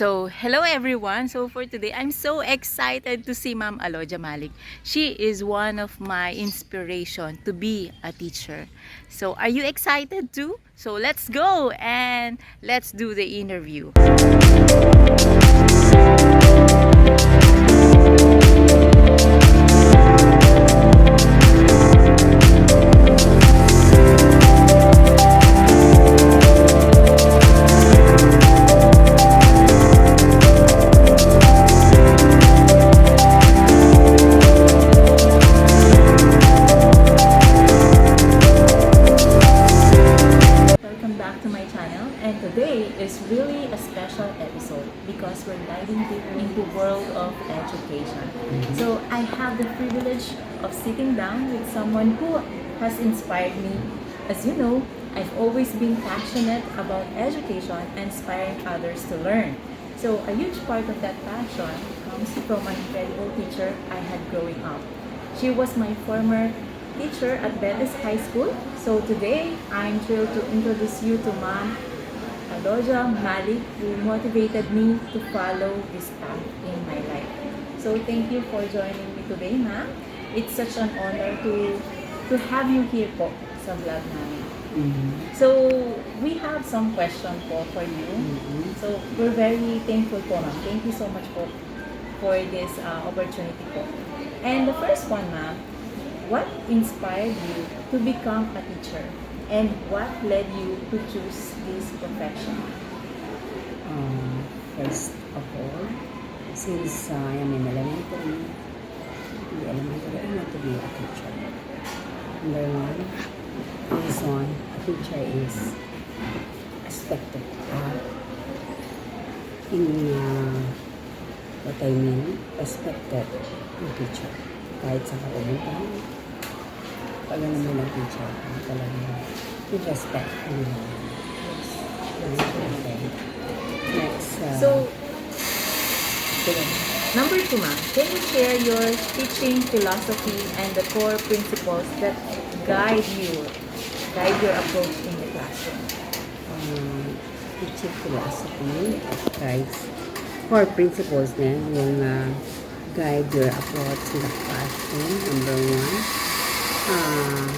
So, hello everyone. So, for today, I'm so excited to see Ma'am Aloja Malik. She is one of my inspiration to be a teacher. So, are you excited too? So, let's go and let's do the interview. Have the privilege of sitting down with someone who has inspired me. As you know, I've always been passionate about education and inspiring others to learn. So a huge part of that passion comes from an incredible teacher I had growing up. She was my former teacher at Betes High School. So today, I'm thrilled to introduce you to Ma'am Aloja Malik, who motivated me to follow this path in my life. So thank you for joining me today, ma'am. It's such an honor to to have you here po sa vlog namin. So, we have some question po for you. So, we're very thankful po, ma'am. Thank you so much po for this uh, opportunity po. And the first one, ma'am, what inspired you to become a teacher? And what led you to choose this profession? Um, first of all, elementary, I want to be a teacher. Number one, reason a teacher is expected uh, in uh, what I mean, respected yung teacher. Kahit sa kapumuntahan, pag ano mo ng teacher, talaga with respect. Ano, okay. Next. Uh, So, number two, ma'am, can you share your teaching philosophy and the core principles that guide you, guide your approach in the classroom? um, teaching philosophy guides core principles then yung uh, guide your approach in the classroom number one. Uh,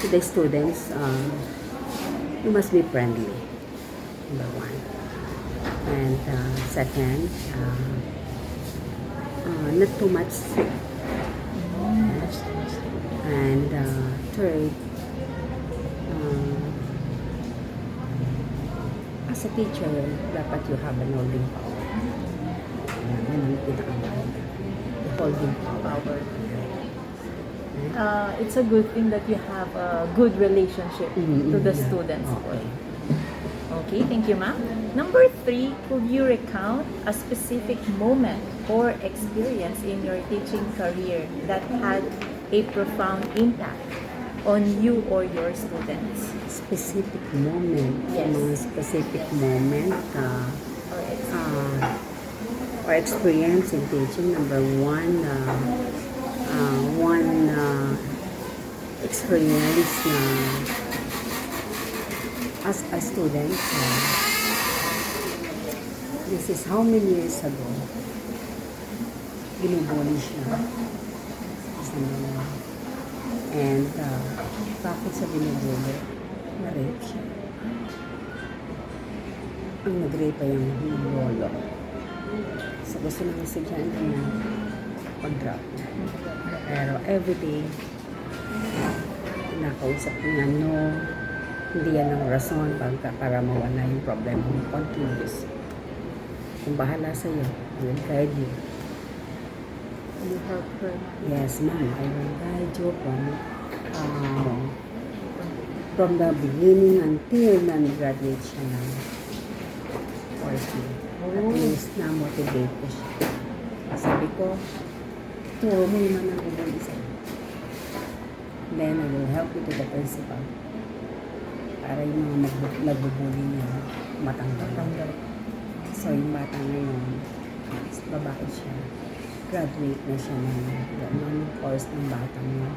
to the students uh, you must be friendly number one and uh, second uh, uh, not too much strict and uh, third uh, as a teacher, dapat you have an holding power. Yan, ang pinakamahalaga. The holding power. Uh, it's a good thing that you have a good relationship Mm, to the students. Okay. Okay, thank you, ma'am. Number three, could you recount a specific moment or experience in your teaching career that had a profound impact on you or your students? Specific moment. Yes. Mga specific moment uh, Or ex- uh, or experience in teaching. Number one, uh, uh, one uh, experience na as a student, uh, this is how many years ago, binubuli siya. And uh, bakit sa binubuli? Na-rape siya. Ang nag-rape yung yung lolo. So gusto ng estudyante niya pag-drop. Pero everyday, nakausap niya, no, hindi yan ang rason para mawala yung problema mo. Continuous. Kung bahala sa iyo, I will guide you. you help her. Yes, ma'am, I will guide you from uh, from the beginning until na-graduate siya ng year. At Oh. least na-motivate ko siya. Sabi ko, turo mo yung mga nagubuli sa'yo. Then, I will help you to the principal para yung mga nagbubuli niya matanggal. Tanggal. So, yung bata ngayon, babae siya. Graduate na siya ng ng course ng batang yun.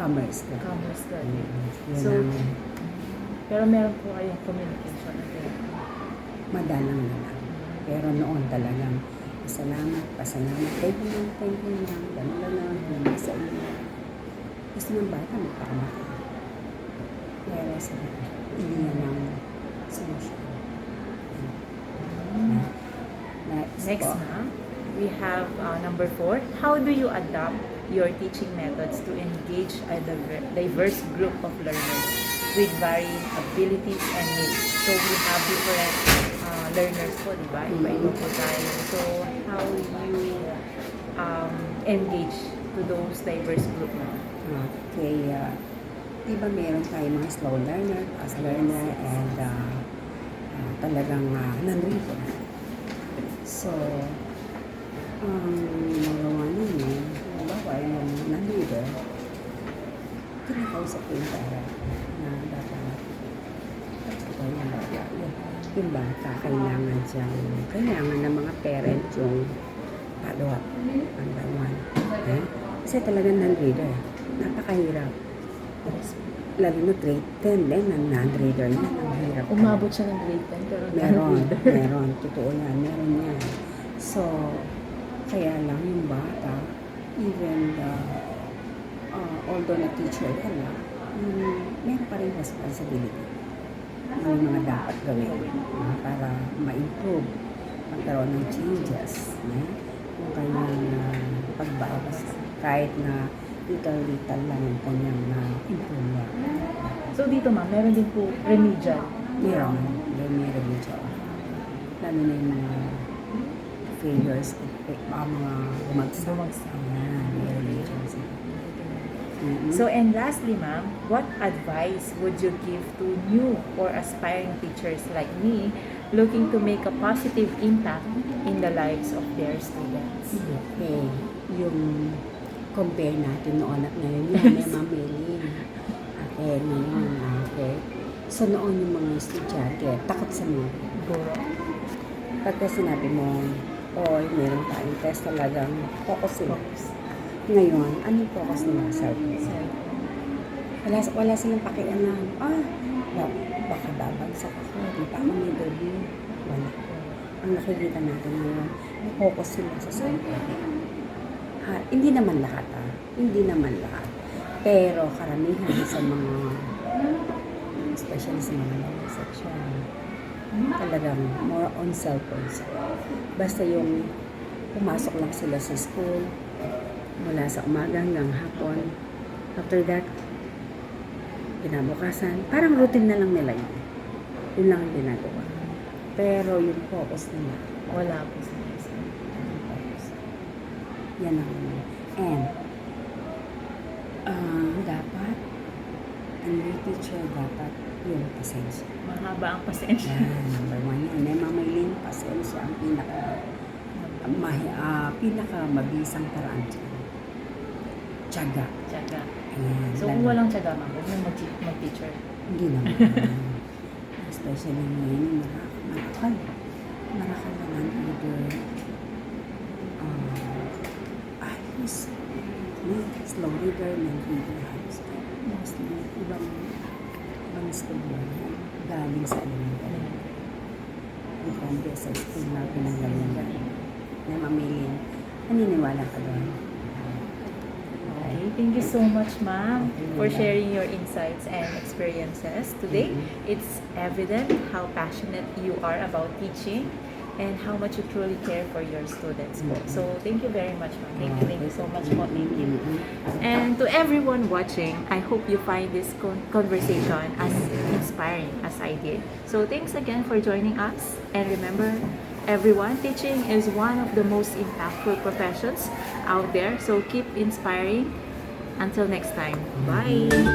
Commerce ka. Commerce ka. Yun So, ang Pero meron po kayong communication. Okay. madalang na lang. Pero noon talagang pasalamat, pasalamat. Thank you lang, thank you lang. Ganun lang, hindi sa iyo. Gusto ng bata, magpakamata. Pero sa hindi yan ang solusyon. Na, Next, po, ma'am, we have uh, number four. How do you adapt your teaching methods to engage a diver- diverse group of learners with varying abilities and needs? So we have different uh, learners po, di ba? Iba-iba po tayo. So how you um, engage to those diverse group ma'am? Okay, uh, di ba meron tayo mga slow learner, fast learner, and uh, uh, talagang uh, nandito. So, ang magawa namin, halimbawa yung nandito, kinakausap ko yung parent na dapat ito yung bata. Yung, bata, kailangan siyang, kailangan ng mga parent yung follow-up. Number one. Eh? Kasi talagang non-reader. Napakahirap. Lalo na grade 10, then ang non-reader. Ang hirap. Umabot siya ng grade 10 pero Meron, meron. Totoo yan. Meron yan. So, kaya lang yung bata, even the, uh, although na teacher ka na, um, meron pa rin responsibility. Yung mga dapat gawin uh, para ma-improve, magkaroon ng changes. Yeah? Yung kanyang uh, pagbawas, kahit na little-little lang ang kanyang uh, improvement. So dito ma'am, meron din po remedial. Meron, may meron siya. Lalo na yung mga failures, eh, mga bumagsak. Bumagsak. Ayan, meron siya. Mhm. So and lastly ma'am, what advice would you give to new or aspiring teachers like me looking to make a positive impact in the lives of their students? Okay, yung compare natin noon at ngayon yan, may mamili. Okay, ngayon, okay. So noon yung mga estudyante, takot sa mga Guro. Pagka sinabi mo, oy, meron tayong test talagang focus sila. Ngayon, anong focus nila sa Wala, wala silang pakialam. Ah, ba- baka babagsak ako. Di ako may review. Wala. Ang nakikita natin ngayon, focus sila sa sample. Ha, hindi naman lahat ah. Hindi naman lahat. Pero karamihan sa mga, especially sa mga lower section, talagang more on cellphones. Basta yung pumasok lang sila sa school, mula sa umaga hanggang hapon. After that, kinabukasan, parang routine na lang nila yun. Yun lang ang ginagawa. Pero yung focus nila, wala po sa. Yan ang And, ah, dapat, ang new teacher dapat yung pasensya. Mahaba ang pasensya. Yan, number one yan. May mamailing pasensya ang pinaka, mahi, ah, pinaka mabisang paraan dyan. Tiyaga. Tiyaga. Ayan. So lalo- kung walang tiyaga ma'am, huwag mag- mag-teacher. Hindi naman. Especially ngayon, yung marak marakal. Marakal na ng either uh, ayos, no, slow reader, non-reader, halos. Mostly, ibang, mo yan. Galing sa elementary. Depende sa school na pinanggalingan. Na mamilin. Naniniwala ka doon. Okay, thank you so much, ma'am, for sharing your insights and experiences today. It's evident how passionate you are about teaching and how much you truly care for your students po. So, thank you very much, ma'am. Thank you, thank you so much po. Thank you. And to everyone watching, I hope you find this con- conversation as inspiring as I did. So, thanks again for joining us. And remember, everyone, teaching is one of the most impactful professions out there. So, keep inspiring. Until next time. Mm-hmm.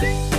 Bye.